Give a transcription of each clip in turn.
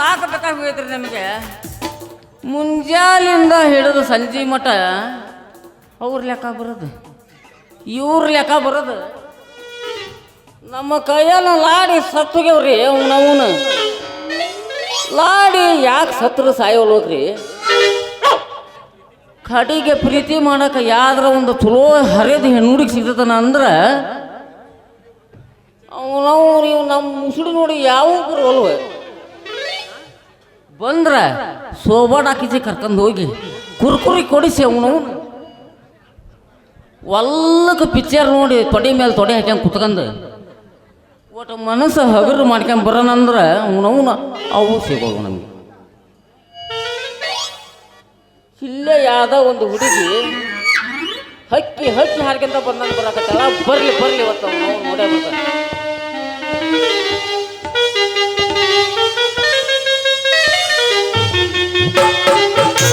ಸಾಕಬೇಕಾಗಿ ರೀ ನಮಗೆ. ಮುಂಜಾಲಿಂದ ಹಿಡಿದು ಸಂಜೆ ಮಠ ಅವ್ರ ಲೆಕ್ಕ ಬರೋದು, ಇವ್ರ ಲೆಕ್ಕ ಬರೋದು. ನಮ್ಮ ಕೈಯಲ್ಲ ಲಾಡಿ ಸತ್ತುಗೆವ್ರಿ ಅವನವನು ಲಾಡಿ ಯಾಕೆ ಸತ್ರು ಸಾಯೋಲ್ರಿ ಕಡಿಗೆ ಪ್ರೀತಿ ಮಾಡೋಕೆ ಯಾವ್ದ್ರ ಒಂದು ಚಲೋ ಹರಿದು ಹೆಣ್ಣುಡಿಗೆ ಸಿಗ್ತದನ ಅಂದ್ರೆ, ಅವನವ್ರು ಇವ್ ನಮ್ಮ ಮುಸುಡು ನೋಡಿ ಯಾವ ಬರುವಲ್ವ ಬಂದ್ರ ಸೋಬಾಡ್ ಹಾಕಿಸಿ ಕರ್ಕೊಂಡು ಹೋಗಿ ಕುರ್ಕುರಿ ಕೊಡಿಸಿ ಅವನು ಒಲ್ಲಕ್ಕೆ ಪಿಕ್ಚರ್ ನೋಡಿ ತೊಡೆ ಮೇಲೆ ತೊಡೆ ಹಾಕ್ಯಂಗೆ ಕುತ್ಕೊಂಡು ಒಟ್ಟು ಮನಸ್ಸು ಹಗರು ಮಾಡ್ಕೊಂಡ್ ಬರೋಣಂದ್ರೆ ಅವನವನ ಅವು ಸಿಗೋದು ನಮಗೆ. ಇಲ್ಲೇ ಯಾವ್ದೋ ಒಂದು ಹುಡುಗಿ ಹಕ್ಕಿ ಹಕ್ಕಿ ಹಾರ್ಕೊಂತ ಬಂದಂಗೆ ಬರಕತ್ತಲ್ಲ ಬರಲಿ ಬರಲಿ ಇವತ್ತು ನಾವು ನೋಡೇ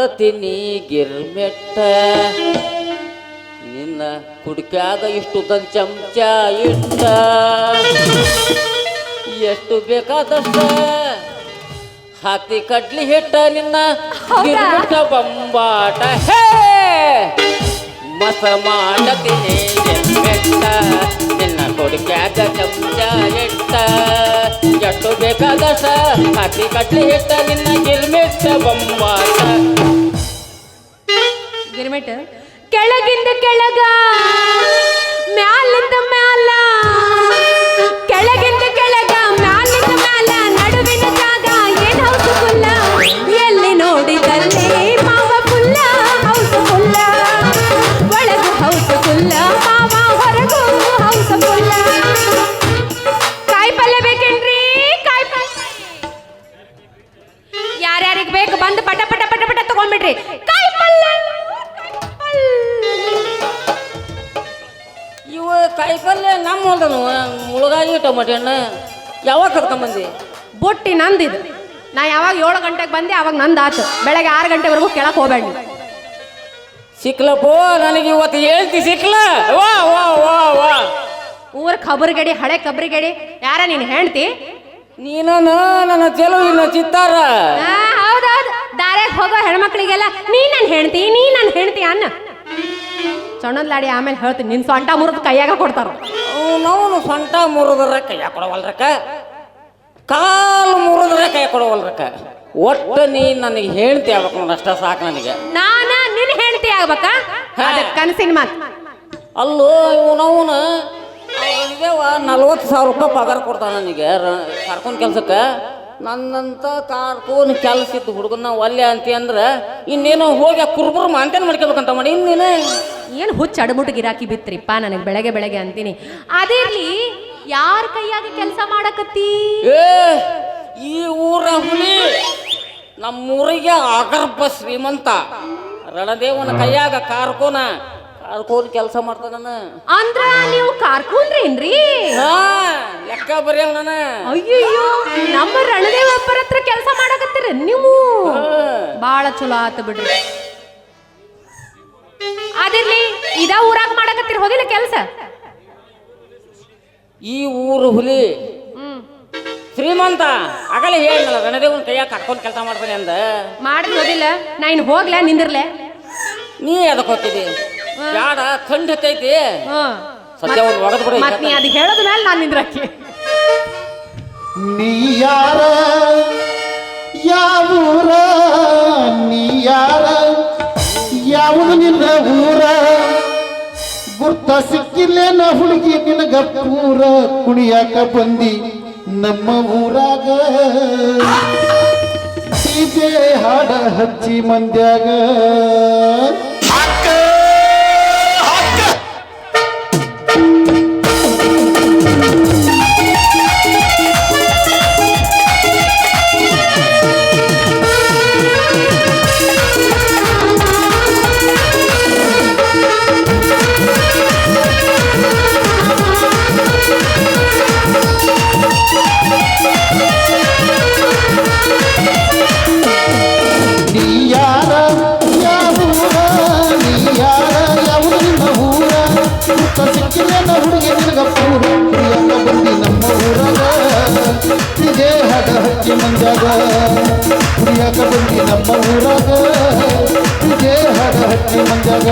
ಮಾಡತೀನಿ ಗಿರ್ಮೆಟ್ಟ. ನಿನ್ನ ಕುಡ್ಕ್ಯಾಗ ಇಷ್ಟು ತನ್ ಚಮಚ ಇಟ್ಟ. ಎಷ್ಟು ಬೇಕಾದಷ್ಟ? ಹಾಕಿ ಕಡ್ಲಿ ಹಿಟ್ಟ ನಿನ್ನ ಗಿರ್ಮಿಟ್ಟ ಬಂಬಾಟ. ಹೇ! ಮಸ ಮಾಡತೀನಿ ಗಿರ್ಮೆಟ್ಟ ನಿನ್ನ ಕುಡ್ಕ್ಯಾಗ ಚಮಚ ಇಟ್ಟ ಎಷ್ಟು ಸ? ಹಾಕಿ ಕಡ್ಲಿ ಇಟ್ಟ ನಿನ್ನ ಗಿರ್ಮಿಟ್ಟ ಬಂಬಾಟ ಗಿರ್ಮಿಟ್? ಕೆಳಗಿಂದ ಕೆಳಗ, ಮ್ಯಾಲಿಂದ ಮ್ಯಾಲ. ಪಲ್ಯ ಇವ ಕಾಯಿಪಲ್ಯ ನಮ್ಮ ಹೊಲ್ದನು ಮುಳುಗಾಗಿ ಟೊಮೊಟೆ ಹಣ್ಣು. ಯಾವಾಗ ಕರ್ಕೊಂಬಂದಿ ಬುಟ್ಟಿ ನಂದಿದ್. ನಾ ಯಾವಾಗ ಏಳು ಗಂಟೆಗೆ ಬಂದೆ ಅವಾಗ ನಂದಾತು. ಬೆಳಗ್ಗೆ ಆರು ಗಂಟೆವರೆಗೂ ಕೆಳಕ್ ಹೋಗ್ಬೇಡಿ ಸಿಕ್ಲಪ್ಪೋ ನನಗೆ ಇವತ್ತು ಹೇಳ್ತಿ ಸಿಕ್ಲ. ವಾ ವಾ ವಾ ವಾ. ಊರ ಖಬರ್ಗಡಿ ಹಳೆ ಕಬ್ರಿಗಡಿ. ಯಾರ ನೀನು ಹೇಳ್ತಿ? ನೀನ ನನ್ನ ಚೆಲುವಿನ ಚಿತ್ತಾರ. ದಾರ್ಯಾಗ ಹೋಗೋ ಹೆಣ್ಮಕ್ಳಿಗೆಲ್ಲ ನೀ ನನ್ನ ಹೆಣ್ತಿ ನೀ ನನ್ನ ಹೆಣ್ತಿ ಅನ್ನ. ಸಣ್ಣದ್ ಲಾಡಿ ಆಮೇಲೆ ಹೇಳ್ತೀನಿ ನಿನ್ ಸೊಂಟ ಮುರಿದು ಕೈಯಾಗ ಕೊಡ್ತಾರ. ನಾವು ಸೊಂಟ ಮುರಿದ್ರೆ ಕೈಯಾಗ ಕೊಡವಲ್ರಕ್ಕ. ಕಾಲು ಮುರಿದ್ರೆ ಕೈ ಕೊಡವಲ್ರಕ್ಕ. ಒಟ್ಟು ನೀ ನನಗೆ ಹೇಳ್ತಿ ಆಗ್ಬೇಕು ನೋಡಿ ಅಷ್ಟ ಸಾಕು ನನಗೆ. ನಾನ ನಿನ್ನ ಹೆಣ್ತಿ ಆಗ್ಬೇಕಾ? ಕನಸಿನ ಮಾತು. ಅಲ್ಲೋ ಇವನವನು ನಲ್ವತ್ತು ಸಾವಿರ ರೂಪಾಯಿ ಪಗಾರ ಕೊಡ್ತಾನ ನನಗೆ ಕರ್ಕೊಂಡು ಕೆಲ್ಸಕ್ಕೆ. ನನ್ನಂತ ಕಾರ್ಕೋನ್ ಕೆಲಸ ಇತ್ತು ಹುಡುಗನ ಒಲ್ಲೆ ಅಂತಿ ಅಂದ್ರೆ ಇನ್ನೇನೋ ಹೋಗಿ ಆ ಕುರ್ಬುರು ಮಾಂತೇನ್ ಮಾಡ್ಕೋಬೇಕಂತ ಮಾಡಿ ಇನ್ನೇನು? ಏನು ಹುಚ್ಚ ಅಡಮುಟ್ಟು ಗಿರಾಕಿ ಬಿತ್ರಿಪ್ಪ ನನಗೆ ಬೆಳಗ್ಗೆ ಬೆಳಗ್ಗೆ ಅಂತೀನಿ. ಅದಿರ್ಲಿ ಯಾರ ಕೈಯಾಗಿ ಕೆಲಸ ಮಾಡಕತ್ತಿ? ಏ ಈ ಊರ ಹುಲಿ ನಮ್ಮೂರಿಗೆ ಅಗರ್ಭ ಶ್ರೀಮಂತ. ರಣದೇವನ ಕೈಯಾಗ ಕಾರ್ಕೋನ. ಕಾರ್ಕೋನ್ ಕೆಲಸ ಮಾಡ್ತಾನ ಅಂದ್ರ ನೀವು ಕಾರ್ಕೂನ್ರೇನ್ರಿ ಹಾ. ಲೆಕ್ಕ ಬರೆಯಲ್ಲ ನಾನು? ಅಯ್ಯಯ್ಯೋ ನಮ್ಮ ರಣದೇವ ಅಪ್ಪರ ಹತ್ರ ಕೆಲಸ ಮಾಡಕತ್ತೀರ ನೀವು? ಬಾಳ ಚಲೋ ಆತ ಬಿಡ್ರಿ. ಅದಿರ್ಲಿ ಇದ ಊರಾಗ ಮಾಡಕತ್ತೀರ ಹೋದಿಲ್ಲ ಕೆಲಸ? ಈ ಊರು ಹುಲಿ. ಶ್ರೀಮಂತ. ಆಗಲೇ ಹೇಳಿಲ್ಲ ರಣದೇವನ ಕೈಯಾಗ ಕರ್ಕೊಂಡು ಕೆಲಸ ಮಾಡ್ತಾನೆ ಅಂದ. ಮಾಡಿದ್ ಹೋದಿಲ್ಲ ನಾ ಇನ್ ಹೋಗ್ಲ ನಿಂದಿರ್ಲೆ. ನೀ ಅದಕ್ಕೆ ಹೋಗ್ತಿದ್ದಿ? ಯಾಡ ಥಂಡ್ ಹತ್ತೈತಿ. ಹ್ಮ್. ಸದ್ಯ ಒಂದು ಒಗದ್ ಬಿಡ ಮತ್ ನೀ ಅದು ಹೇಳದ ಮೇಲೆ ನಾನು ನಿಂದ್ರಕ್ಕೆ ನೀ ಯಾರ ಯಾವೂರ ನೀ ಯಾರ ಯಾವುದು ನಿನ್ನ ಊರ? ಗುರ್ತ ಸಿಕ್ಕಿ ಸಿಕ್ಕಿಲ್ಲೇನ ಹುಡುಗಿ ನಿನಗ ಪೂರ ಕುಣಿಯಾಕ ಬಂದಿ ನಮ್ಮ ಊರಾಗ. ಡಿಜೆ ಹಾಡ ಹಚ್ಚಿ ಮಂದ್ಯಾಗ. ಡಿಜೆ ಹಾಡ ಹಚ್ಚಿ ಮಂದ್ಯಾಗ.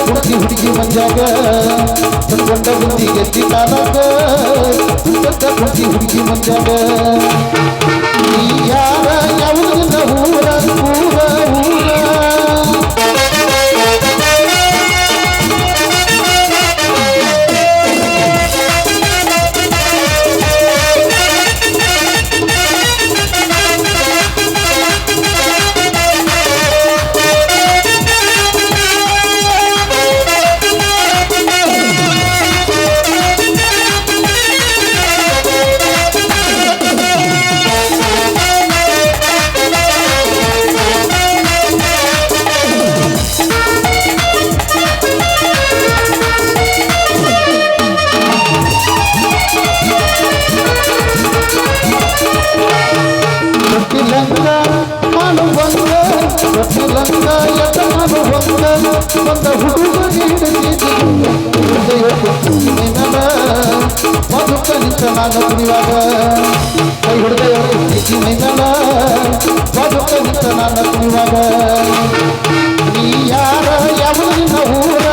ಹುಡುಗಿ ಹುಡುಗಿ ಮಂಜಾಗ ಕೊಂಡ ಬುದ್ಧಿ ಗೆದ್ದಿ ತಾನಾಗ ಹುಚ್ಚತ್ತ ಹುಡುಗಿ ಹುಡುಗಿ ಮಂಜಾಗ ನಿನ್ನ ಮಧುಕ ನನ್ನ ನಾನು ಕುಡಿಯುವಾಗ ನೀ ಯಾರ ಯಾವ ನಿನ್ನ ಊರ?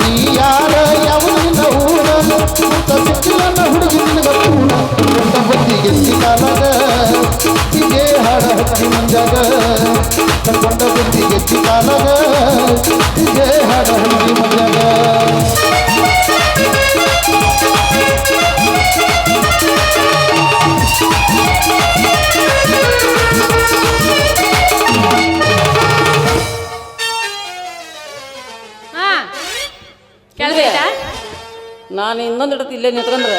ನೀ ಯಾರ ಯಾವ ನಿನ್ನ ಊರ ಸಿಕ್ಕಿಲ್ಲ ಹುಡುಗಿ ನಿನಗ ಪೂರ ಒಂದ ಬದಿಗೆ ಸಿಕ್ಕಾಲದ ಇದೇ ಹಾಡ ಹಚ್ಚಿ ಮುಂಜಾಗ ಕೊಂಡ ಬದಿಗೆ ಸಿಕ್ಕಾಲದ ಹೀಗೆ ಹಾಡ ಮಂಜಾಗ ನಾನು ಇನ್ನೊಂದು ಇಡತ್ತು ಇಲ್ಲೇ ನಿಂತ್ಕೊಂಡ್ರೆ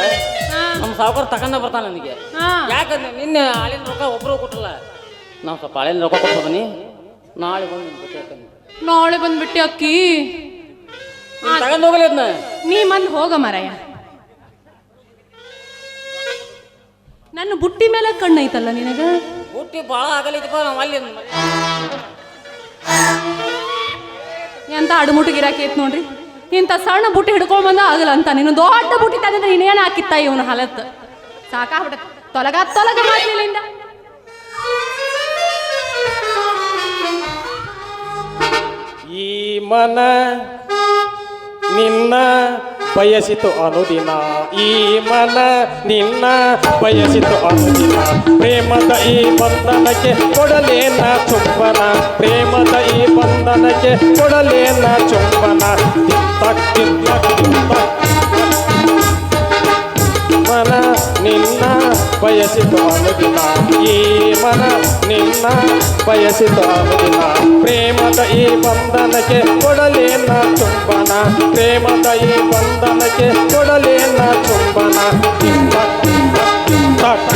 ನಮ್ಮ ಸಾವುಕಾರ ತಗೊಂಡ ಬರ್ತಾನೆ ನನಗೆ. ಯಾಕಂದ್ರೆ ನಿನ್ನೆ ಹಾಲಿನ ರೊಕ್ಕ ಒಬ್ಬರು ಕೊಟ್ಟಲ್ಲ ನಾವು ಸ್ವಲ್ಪ ಹಾಲಿನ ರೊಕ್ಕ ನಾಳೆ ಬಂದು ನಿನ್ ಬಿಟ್ಟು ನಾಳೆ ಬಂದ್ಬಿಟ್ಟಿ ಅಕ್ಕಿ. ತಗೊಂಡು ಹೋಗಲಿ ಅದನ್ನ ನೀ ಮಂದ್ ಹೋಗ ಮಾರಾಯ. ನನ್ನ ಬುಟ್ಟಿ ಮೇಲೆ ಕಣ್ಣೈತಲ್ಲ ನಿನಗ? ಬುಟ್ಟಿ ಭಾಳ ಆಗಲಿದ್ದಪ್ಪ ನಾವು ಅಲ್ಲಿ. ಎಂತ ಅಡುಮುಟ್ಟು ಗಿರಾಕಿ ಐತ್ ನೋಡ್ರಿ? ಇಂಥ ಸಣ್ಣ ಬುಟ್ಟಿ ಹಿಡ್ಕೊಂಡು ಬಂದ ಆಗಲ್ಲ ಅಂತ. ನೀನು ದೊಡ್ಡ ಬುಟ್ಟಿ ತಂದ್ರೆ ಇನ್ನೇನು ಹಾಕಿತ್ತ ಇವನು ಹಲತ್? ಸಾಕಾಗ್ಬಿಟ್ಟ. ತೊಲಗ ತೊಲಗ ಮಾಡ್ಲಿಲ್ಲ ಈ ಮನ ನಿನ್ನ ಬಯಸಿತು ಅನುದಿನ. ಈ ಮನ ನಿನ್ನ ಬಯಸಿತು ಅನುದಿನ. ಪ್ರೇಮದ ಈ ಬಂಧನಕ್ಕೆ ಕೊಡಲೇನ ಚುಂಬನ. ಪ್ರೇಮದ ಈ ಬಂಧನಕ್ಕೆ ಕೊಡಲೇನ ಚುಂಬನ. ನಿನ್ನ ಬಯಸಿತು ಅನುದಿನ ಈ ಮನ ನಿನ್ನ ಬಯಸಿತು ಅನುದಿನ ಪ್ರೇಮದ ಈ ಬಂಧನಕ್ಕೆ ಕೊಡಲೇನ ಚುಂಬನ ಪ್ರೇಮದ ಈ ಬಂಧನಕ್ಕೆ ಕೊಡಲೇನ ಚುಂಬನ ತಿತ್ತಕ್ ತಿತ್ತಕ್ ತಿತ್ತಕ್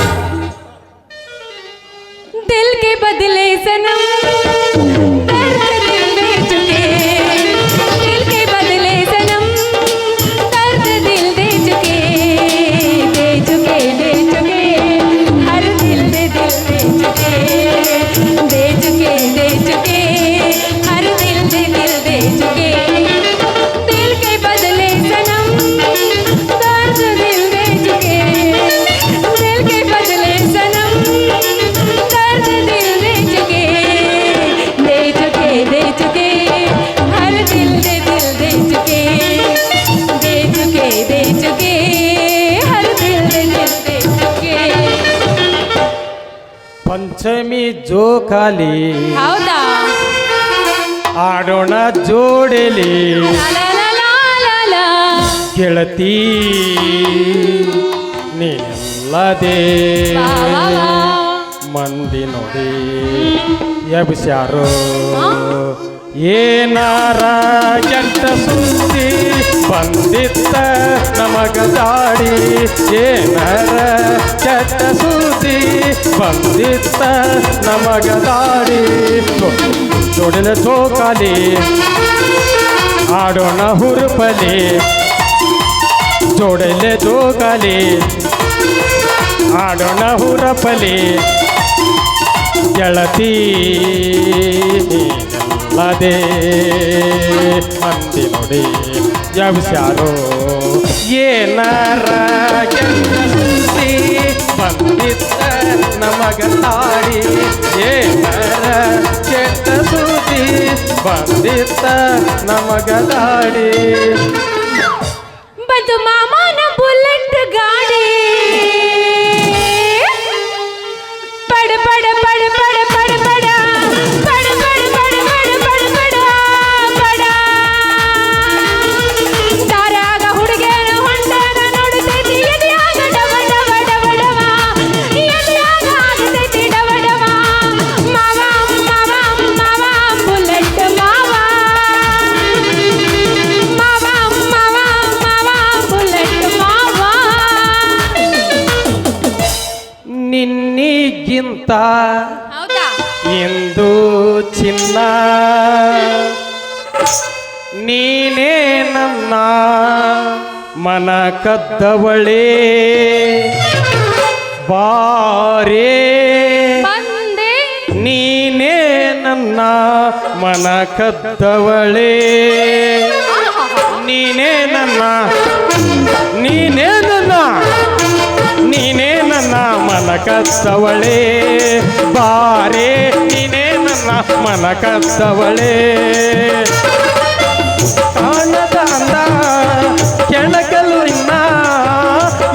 दिल के बदले सनम ಹೌದಾ? ಆಡೋಣ ಜೋಡಲಿ. ಕೇಳತಿ ಗೆಳತಿ ನೀಲ್ಲದೆ. ಮಂದಿ ನೋಡಿ ಎಬ್ಸ್ಯಾರು? ಏನಾರ ಕೆಟ್ಟ ಸುದ್ದಿ ಬಂದಿತ್ತ ನಮಗ ದಾಡಿ? ಏನಾರ ಕೆಟ್ಟ ಸುದ್ದಿ ಬಂದಿತ್ತ ನಮಗ ದಾಡಿ ಜೋಡಿನ ಸೋಕಾಲಿ ಆಡೋಣ ಹುರುಪಲಿ. ಜೋಡಲೆ ಜೋಗಲಿ ಆಡೋಣ ಹುರಪಲಿ. ಗೆಳತಿ, ನೀನಲ್ಲದೆ ಮಂದಿ ನೋಡಿ ಯವ್ಸ್ಯಾರೋ? ಏನಾರ ಕೆಟ್ಟ ಸುದ್ದಿ ಬಂದಿತ್ತ ನಮಗ ತಾಡಿ ಏನರ ಕೆಟ್ಟ ಸುದ್ದಿ ಬಂದಿತ್ತ ನಮಗ ತಾಡಿ ಬಂತು ಮಾಮನ ಬುಲೆಟ್ ಗಾಡಿ. ಹೌದಾ? ಎಂದು ಚಿನ್ನ? ನೀನೇ ನನ್ನ ಮನ ಕದ್ದವಳೇ. ಬಾರೇ? ನೀನೇ ನನ್ನ ಮನ ಕದ್ದವಳೇ. ನೀನೇ ನನ್ನ ನೀನೇ ನನ್ನ ನೀನೇ ಮನ ಕತ್ತವಳೆ ಬಾರೆ, ನೀನೇ ನನ್ನ ಮನ ಕತ್ತವಳೆ ಕಾಣದ ಅಂದ ಕೆಳಕಲು ಇನ್ನ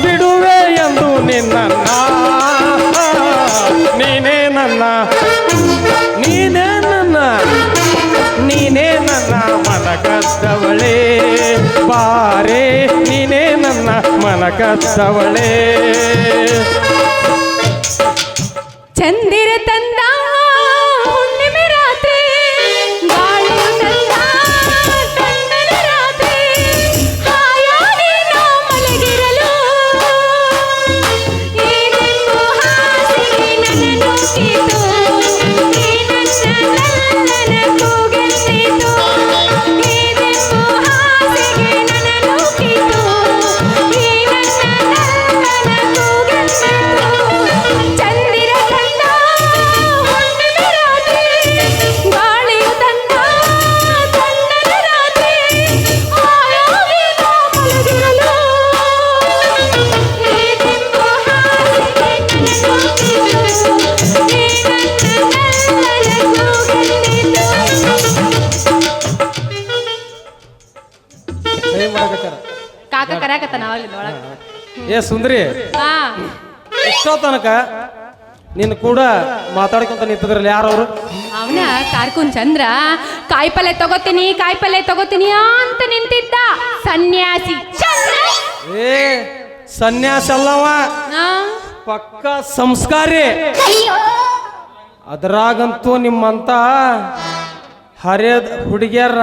ಬಿಡುವೆ ಎಂದು ನಿನ್ನ ನೀನೇ ನನ್ನ ನೀನೇ ನನ್ನ ನೀನೇ ನನ್ನ ಮನ ಕತ್ತವಳೆ ಬಾರೆ, ನೀನೇ ನನ್ನ ಮನ ಕದ್ದವಳೇ ಏ ಸುಂದ್ರಿ ಎಷ್ಟೋ ತನಕ ನಿನ್ನ ಕೂಡ ಮಾತಾಡ್ಕೊಂತ ನಿಂತಿದ್ರಲ್ಲ ಯಾರವರು? ಅವನ ಕಾರ್ಕುನ್ ಚಂದ್ರ ಕಾಯಿಪಲ್ಲೆ ತಗೋತೀನಿ ಕಾಯಿಪಲ್ಲೆ ತಗೋತೀನಿ ಅಂತ ನಿಂತಿದ್ದ ಸನ್ಯಾಸಿ ಏ ಸನ್ಯಾಸ ಅಲ್ಲವ. ಪಕ್ಕ ಸಂಸ್ಕಾರಿ. ಅದ್ರಾಗಂತೂ ನಿಮ್ಮಂತ ಹರಿಯದ ಹುಡುಗಿಯರ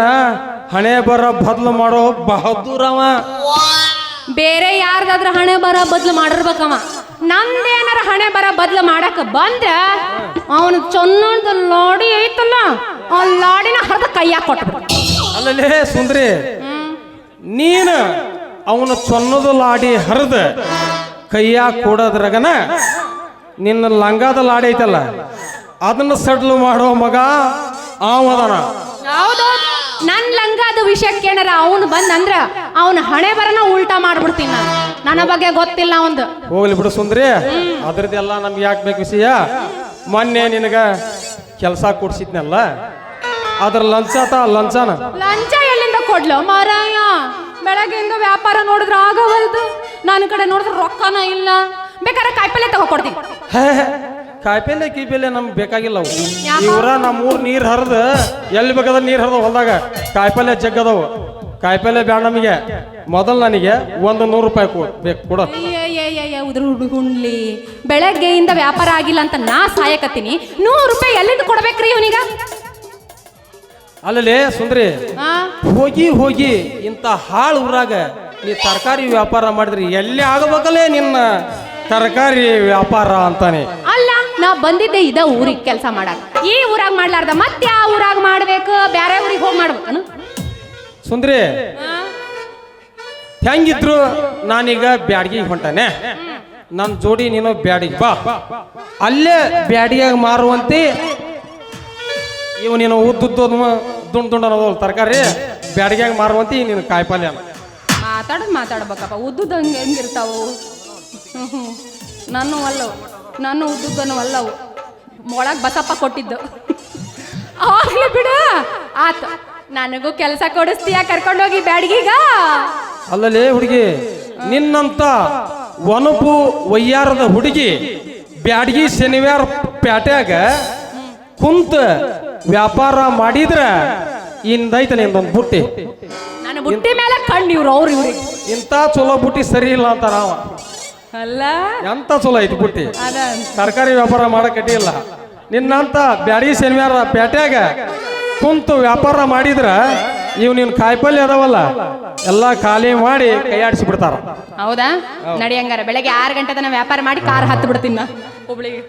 ಹಣೆ ಬರೋ ಬದಲು ಮಾಡೋ ಬಹದ್ದೂರವ. ಬೇರೆ ಯಾರ್ದಾದ್ರ ಹಣೆ ಬರ ಬದ್ಲು ಮಾಡಿರ್ಬೇಕವ. ನಂದೇನಾರ ಹಣೆ ಬರ ಬದ್ಲು ಮಾಡಕ್ ಬಂದ್ರ ಅವನು ಚೊನ್ನದ ಲಾಡಿ ಐತಲ್ಲ ಆ ಲಾಡಿನ ಹರಿದ ಕೈಯಾಗ ಕೊಟ್ಬಿಡು ಅಲ್ಲಲೇ ಸುಂದ್ರಿ ನೀನು ಅವನ ಚೊನ್ನದ ಲಾಡಿ ಹರಿದ ಕೈಯಾಗ ಕೊಡೋದ್ರಾಗನ ನಿನ್ನ ಲಂಗಾದ ಲಾಡಿ ಐತಲ್ಲ ಅದನ್ನ ಸಡ್ಲು ಮಾಡೋ ಮಗ ಅವದನ ಹೌದು. ನನ್ ಲಂಗಾದ ವಿಷಯಕ್ಕೆ ಏನಾರ ಅವನು ಬಂದಂದ್ರ ಅವನ ಹಣೆ ಬರನ ಉಲ್ಟಾ ಮಾಡ್ಬಿಡ್ತೀನಿ ನಾನು. ನನ್ನ ಬಗ್ಗೆ ಗೊತ್ತಿಲ್ಲ ಅವಂದು. ಹೋಗ್ಲಿ ಬಿಡು ಸುಂದ್ರಿ. ಅದ್ರದ್ದೆಲ್ಲ ನಮ್ಗೆ ಯಾಕೆ ಬೇಕು ವಿಷಯ ಮೊನ್ನೆ ನಿನಗ ಕೆಲಸ ಕೊಡ್ಸಿದ್ನಲ್ಲ? ಅದ್ರ ಲಂಚ ತ ಲಂಚನ? ಲಂಚ ಎಲ್ಲಿಂದ ಕೊಡ್ಲು? ಮಾರಾಯ ಬೆಳಗ್ಗೆಯಿಂದ ವ್ಯಾಪಾರ ನೋಡಿದ್ರೆ ಆಗವಲ್ದು ನನ್ನ ಕಡೆ ನೋಡಿದ್ರೆ ರೊಕ್ಕನ ಇಲ್ಲ. ಬೇಕಾದ್ರೆ ಕಾಯಿಪಲ್ಲೆ ತಗೋಕೊಡ್ತೀನಿ. ಕಾಯಿಪಲ್ಲೆ ಕೀಪಲ್ಲೆ ನಮ್ಗೆ ಬೇಕಾಗಿಲ್ಲ ಅವು? ಇವರ ನಮ್ಮ ಊರ್ ನೀರ್ ಹರಿದ ಎಲ್ಲಿ ಬೇಕಾದ್ರೆ ನೀರ್ ಹರಿದ ಹೊಲ್ದಾಗ ಕಾಯಿಪಲ್ಲೆ ಜಗ್ಗದವು ಕಾಯಿಪಲ್ಲೆ ಬೇಡ ನಮಗೆ. ಮೊದಲು ನನಗೆ ಒಂದು ನೂರು ರೂಪಾಯಿ ಕೊಡು ಬೇಕು ಕೊಡು. ಉದ್ರ ಬೆಳಗ್ಗೆಯಿಂದ ವ್ಯಾಪಾರ ಆಗಿಲ್ಲ ಅಂತ ನಾ ಸಾಯಕತ್ತೀನಿ. ನೂರು ರೂಪಾಯಿ ಎಲ್ಲಿಂದ ಕೊಡ್ಬೇಕ್ರಿ ಇವನಿಗ? ಅಲ್ಲಲ್ಲಿ ಸುಂದ್ರಿ ಆ? ಹೋಗಿ ಹೋಗಿ ಇಂಥ ಹಾಳು ಊರಾಗ ನೀ ತರಕಾರಿ ವ್ಯಾಪಾರ ಮಾಡಿದ್ರಿ ಎಲ್ಲಿ ಆಗಬೇಕಲ್ಲೇ ನಿನ್ನ? ತರಕಾರಿ ವ್ಯಾಪಾರ ಅಂತಾನೆ. ಅಲ್ಲ ನಾ ಬಂದಿದ್ದೆ ಇದ ಊರಿಗೆ ಕೆಲಸ ಮಾಡಕ್. ಈ ಊರಾಗ ಮಾಡ್ಲಾರ್ದ ಮತ್ತೆ ಆ ಊರಾಗ ಮಾಡ್ಬೇಕು? ಬೇರೆ ಊರಿಗೆ ಹೋಗಿ ಮಾಡ್ಬೇಕನು ಸುಂದ್ರಿ ಹೆಂಗಿದ್ರು ನಾನೀಗ ಬ್ಯಾಡ್ಗಿಗೆ ಹೊಂಟಾನೆ. ನನ್ನ ಜೋಡಿ ನೀನು ಬ್ಯಾಡಿಗೆ ಬಾ. ಅಲ್ಲೇ ಬ್ಯಾಡಿಯಾಗ ಮಾರುವಂತೆ ಇವು ನೀನು ಉದ್ದುದ್ದು ದುಂಡ್ ದುಂಡ ತರಕಾರಿ ಬ್ಯಾಡಿಗೆ ಮಾರುವಂತೆ ನೀನು ಕಾಯಿಪಲ್ಯ. ಮಾತಾಡೋದು ಮಾತಾಡ್ಬೇಕಪ್ಪ. ಉದ್ದುದ್ದು ಹಂಗೆ ಹೆಂಗಿರ್ತಾವು? ನಾನು ಅಲ್ಲವು. ನಾನು ಉದ್ದುದ್ದನು ಅಲ್ಲವು. ಒಳಗೆ ಬಸಪ್ಪ ಕೊಟ್ಟಿದ್ದು. ಆಗ್ಲಿ ಬಿಡ. ಆತ. ನನಗೂ ಕೆಲಸ ಕೊಡಿಸ್ತೀಯ? ಕರ್ಕೊಂಡೋಗಿ ಬ್ಯಾಡ್ಗೀಗ? ಅಲ್ಲಲೇ ಹುಡುಗಿ ನಿನ್ನಂತ ಒನಪು ವಯ್ಯಾರದ ಹುಡುಗಿ ಬ್ಯಾಡಗಿ ಶನಿವಾರ ಪ್ಯಾಟ್ಯಾಗ ಕುಂತ ವ್ಯಾಪಾರ ಮಾಡಿದ್ರ ಇಂದೈತೆ ನಿಂದೊಂದು ಬುಟ್ಟಿ. ನನ್ನ ಬುಟ್ಟಿ ಮೇಲೆ ಕಣ್ಣು ಇವ್ರು ಅವ್ರು ಇವ್ರಿಗೆ. ಇಂಥ ಚಲೋ ಬುಟ್ಟಿ ಸರಿ ಇಲ್ಲ ಅಂತ ನಾವ. ಅಲ್ಲ? ಎಂತ ಚಲೋ ಐತಿ ಬುಟ್ಟಿ ತರಕಾರಿ ವ್ಯಾಪಾರ ಮಾಡಕ್ ಇಲ್ಲ ನಿನ್ನಂತ ಬ್ಯಾಡಿ ಶನಿವಾರ ಪೇಟ್ಯಾಗ ಕುಂತು ವ್ಯಾಪಾರ ಮಾಡಿದ್ರ ಇವ್ ನಿನ್ ಕಾಯಿಪಲ್ಯ ಅದಾವಲ್ಲ ಎಲ್ಲಾ ಖಾಲಿ ಮಾಡಿ ಕೈಯಾಡಿಸಿ ಬಿಡ್ತಾರ. ಹೌದಾ? ನಡಿಯಂಗಾರ ಬೆಳಗ್ಗೆ ಆರು ಗಂಟೆ ತನಕ ವ್ಯಾಪಾರ ಮಾಡಿ ಕಾರ್ ಹತ್ತು ಬಿಡ್ತೀನಿ ಹುಬ್ಳಿಗೆ.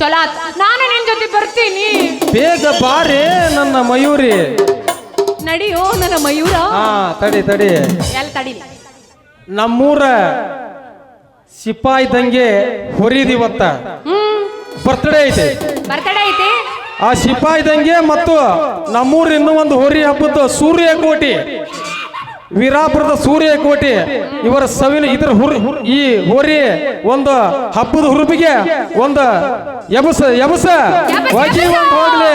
ಚಲೋ ನಾನು ನಿನ್ ಜೊತೆ ಬರ್ತೀನಿ. ಬೇಗ ಬಾರಿ ನನ್ನ ಮಯೂರಿ. ನಡಿಯೋ ನನ್ನ ಮಯೂರ. ಹಾ ತಡಿ ತಡಿ. ಎಲ್ಲಿ ತಡಿ ನಮ್ಮೂರ ಸಿಪಾಯಿ ದಂಗೆ ಹೊರಿದಿವತ್ತ ಬರ್ತ್ಡೇ ಐತೆ. ಬರ್ತಡೇ ಐತೆ. ಆ ಸಿಪಾಯಿ ದಂಗೆ ಮತ್ತು ನಮ್ಮೂರಿನ ಇನ್ನೂ ಒಂದು ಹೊರಿ ಹಬ್ಬದ ಸೂರ್ಯ ಕೋಟಿ ವೀರಾಪುರದ ಸೂರ್ಯ ಕೋಟಿ ಇವರ ಸವಿನ ಇದ್ರ ಹುರ್ ಈ ಹೋರಿ ಒಂದು ಹಬ್ಬದ ಹುರುಪಿಗೆ ಒಂದು ಎಬಸ ಎಬಸ ಹೋಗ್ಲಿ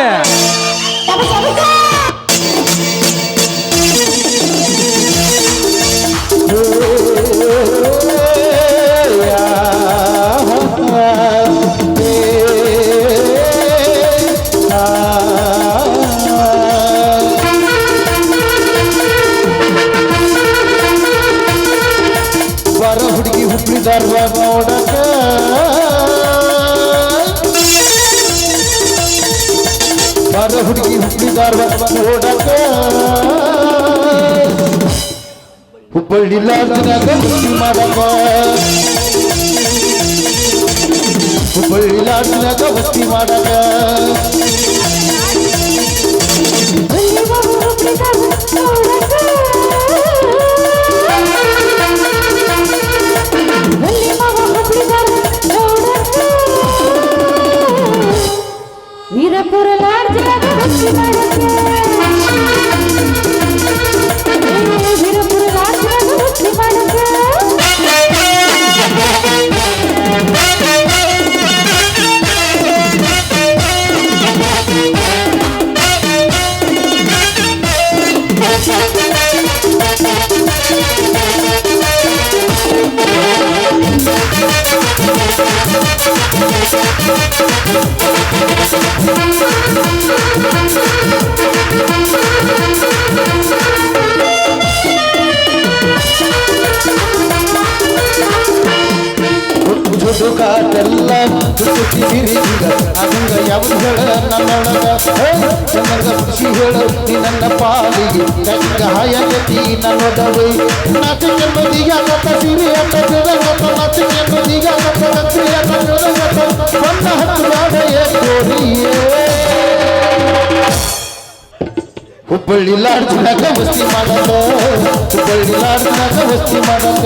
ಧಾರವಾಡ ನೋಡಕ ಹುಬ್ಬಳ್ಳಿ ಲಾಡ್ಜಿನಾಗ ಮುಟ್ಟಿ ಮಾಡಕ ಹುಬ್ಬಳ್ಳಿ ಲಾಡ್ಜಿನಾಗ ಮುಟ್ಟಿ ಮಾಡಕ ವೀರಪುರ ಲಾಡ್ಜ್ನಾಗ Thank ತುಟಿ ಬಿರಿಗ ಅಂಗ ಯಾವುದು ಹೇಳ ನನ್ನೊಳಗ ಚಂದಗ ಖುಷಿ ಹೇಳು ನೀ ನನ್ನ ಪಾಲಿಗೆ ಕಂಗ ಹಾಯಗತಿ ನನ್ನೊಡವೆ ನಾಚಿಕೆ ಮದಿಗ ಕತ್ತ ಸಿರಿಯ ತಿರಗತ್ತ ನಾಚಿಕೆ ಮದಿಗ ಕತ್ತ ಕತ್ರಿ ಅಟ್ಟ ತಿರಗತ್ತ ಬಣ್ಣ ಹತ್ತು ಬಾಡೆಯ ಕೋರಿಯೇ ಹುಬ್ಬಳ್ಳಿ ಲಾಡ್ಜಿನಾಗ ವಸ್ತಿ ಮಾಡಕ, ಹುಬ್ಬಳ್ಳಿ ಲಾಡ್ಜಿನಾಗ ವಸ್ತಿ ಮಾಡಕ.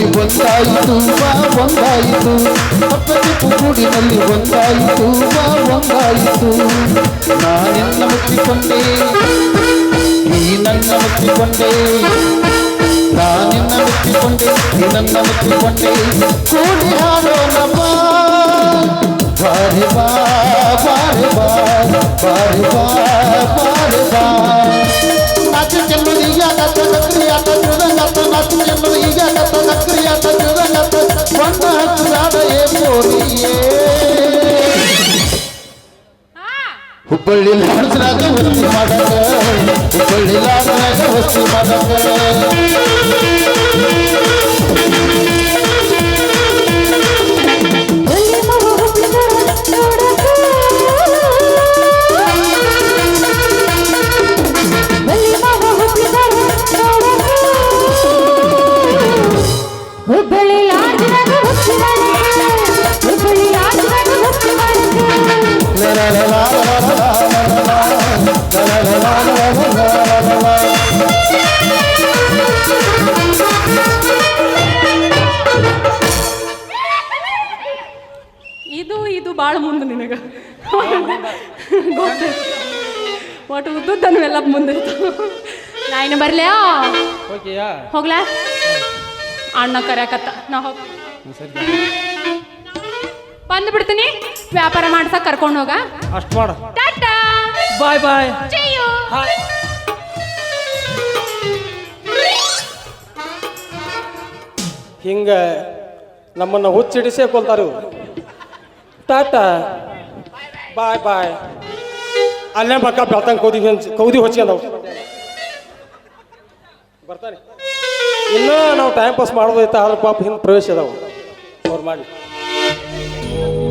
ಗೂಡಿನಲ್ಲಿ ಒಂದಾಯಿತು, ಬಾ, ಒಂದಾಯಿತು. ಹಬ್ಬದಿಪ್ಪು ಗೂಡಿನಲ್ಲಿ ಒಂದಾಯಿತು, ಬಾ, ಒಂದಾಯಿತು. ನಾನೆನ್ನ ಮುಚ್ಚಿಕೊಂಡೆ ಈ ನನ್ನ ಮುಚ್ಚಿಕೊಂಡೆ. ನಾನಿನ್ನ ಮುಚ್ಚಿಕೊಂಡೆ ಈ ನನ್ನ ಮುಚ್ಚಿಕೊಂಡೆ. ಕೂಡಿ ಹಾಡೋಣ ಬಾ ಬಾರಿ ಬಾ ಬಾರಿ ಬಾ ಬಾರಿ ಬಾ ಬಾರಿ ಬಾ. ನಾಚ ಚೆಲ್ಲುದು ಈಗ ಕತ್ತ ನತ್ತು ಎನ್ನುವ ಈಗ ಕತ್ತ ಸಕ್ರಿಯ ತಗ್ಗದ ಕತ್ತ ಬಣ್ಣ ಏ ಹುಬ್ಬಳ್ಳಿ ಹುಬ್ಬಳ್ಳಿ ಇದು ಮುಂದೆ ನಿನಗೆ ಒಟ್ಟು ಉದ್ದುದ್ದನು ಎಲ್ಲ ಮುಂದಿರ್ತಾವ ನಾ ಇನ್ನು ಬರ್ಲ್ಯಾ? ಹೋಗ್ಲಾ? ಅಣ್ಣ ಕರ್ಯಾಕತ್ತ. ನಾ ಹೋಗ. ಬಂದು ಬಿಡ್ತೀನಿ. ವ್ಯಾಪಾರ ಮಾಡ್ಸಕ್ ಕರ್ಕೊಂಡು ಹೋಗ. ಅಷ್ಟು ಮಾಡ. ಟಾಟಾ! ಬಾಯ್ ಬಾಯ್. ಚೆಯ್ಯು ಹಿಂಗ ನಮ್ಮನ್ನ ಹುಚ್ಚಿಡಿಸೇ ಕೊಲ್ತಾರ ಟಾಟಾ ಬಾಯ್ ಬಾಯ್ ಅಲ್ಲೇ ಬೆಳ್ತಂಗೆ ಕೌದಿ ಹಂಚ್- ಕೌದಿ ಹೊಚ್ಕೊಂಡವು ಬರ್ತಾನೆ. ಇನ್ನೂ ನಾವು ಟೈಮ್ ಪಾಸ್ ಮಾಡೋದೈತೆ, ಆದ್ರೆ ಪಾಪ ಹಿಂದೆ ಪ್ರವೇಶ ಇದಾವೆ ಅವ್ರು ಮಾಡಿ.